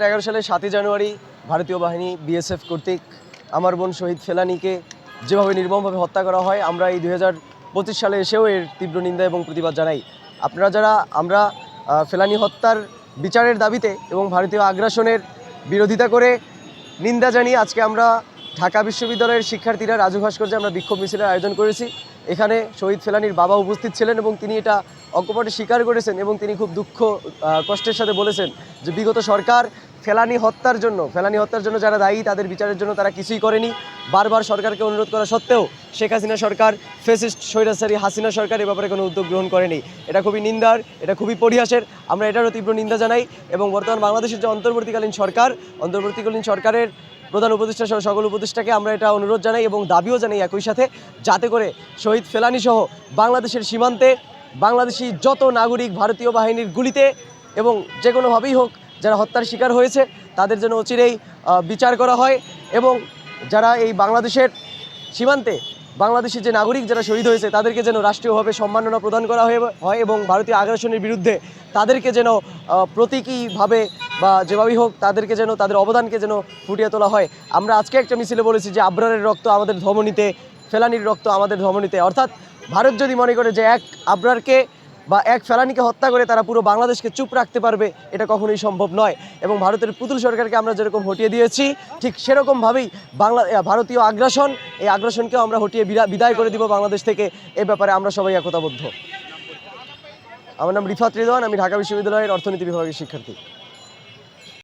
এগারো সালের সাতই জানুয়ারি ভারতীয় বাহিনী বিএসএফ কর্তৃক আমার বোন শহীদ ফেলানিকে যেভাবে নির্মমভাবে হত্যা করা হয়, আমরা এই দুই হাজার পঁচিশ সালে এসেও এর তীব্র নিন্দা এবং প্রতিবাদ জানাই। আপনারা যারা, আমরা ফেলানি হত্যার বিচারের দাবিতে এবং ভারতীয় আগ্রাসনের বিরোধিতা করে নিন্দা জানিয়ে আজকে আমরা ঢাকা বিশ্ববিদ্যালয়ের শিক্ষার্থীরা রাজু ভাস্কর্যে আমরা বিক্ষোভ মিছিলের আয়োজন করেছি। এখানে শহীদ ফেলানির বাবা উপস্থিত ছিলেন এবং তিনি এটা অকপটে স্বীকার করেছেন এবং তিনি খুব দুঃখ কষ্টের সাথে বলেছেন যে বিগত সরকার ফেলানি হত্যার জন্য, ফেলানি হত্যার জন্য যারা দায়ী তাদের বিচারের জন্য তারা কিছুই করেনি। বারবার সরকারকে অনুরোধ করা সত্ত্বেও শেখ হাসিনা সরকার ফেসিস্ট স্বৈরাচারী হাসিনা সরকার এ ব্যাপারে কোনো উদ্যোগ গ্রহণ করেনি। এটা খুবই নিন্দার, এটা খুবই পরিহাসের। আমরা এটারও তীব্র নিন্দা জানাই এবং বর্তমান বাংলাদেশের যে অন্তর্বর্তীকালীন সরকার, অন্তর্বর্তীকালীন সরকারের প্রধান উপদেষ্টা সহ সকল উপদেষ্টাকে আমরা এটা অনুরোধ জানাই এবং দাবিও জানাই একই সাথে, যাতে করে শহীদ ফেলানি সহ বাংলাদেশের সীমান্তে বাংলাদেশি যত নাগরিক ভারতীয় বাহিনীর গুলিতে এবং যে কোনোভাবেই হোক যারা হত্যার শিকার হয়েছে, তাদের যেন অচিরেই বিচার করা হয় এবং যারা এই বাংলাদেশের সীমান্তে বাংলাদেশি যে নাগরিক যারা শহীদ হয়েছে, তাদেরকে যেন রাষ্ট্রীয়ভাবে সম্মাননা প্রদান করা হয়ে- হয় এবং ভারতীয় আগ্রাসনের বিরুদ্ধে তাদেরকে যেন প্রতীকীভাবে বা যেভাবেই হোক তাদেরকে যেন, তাদের অবদানকে যেন ফুটিয়ে তোলা হয়। আমরা আজকে একটা মিছিলে বলেছি যে আবরারের রক্ত আমাদের ধমনীতে, ফেলানির রক্ত আমাদের ধমনীতে। অর্থাৎ ভারত যদি মনে করে যে এক আবরারকে বা এক ফেলানিকে হত্যা করে তারা পুরো বাংলাদেশকে চুপ রাখতে পারবে, এটা কখনোই সম্ভব নয়। এবং ভারতের পুতুল সরকারকে আমরা যেরকম হটিয়ে দিয়েছি, ঠিক সেরকমভাবেই বাংলা ভারতীয় আগ্রাসন, এই আগ্রাসনকেও আমরা হটিয়ে বিদায় করে দিব বাংলাদেশ থেকে। এ ব্যাপারে আমরা সবাই একতাবদ্ধ। আমার নাম রিফাত রিদওয়ান, আমি ঢাকা বিশ্ববিদ্যালয়ের অর্থনীতি বিভাগের শিক্ষার্থী।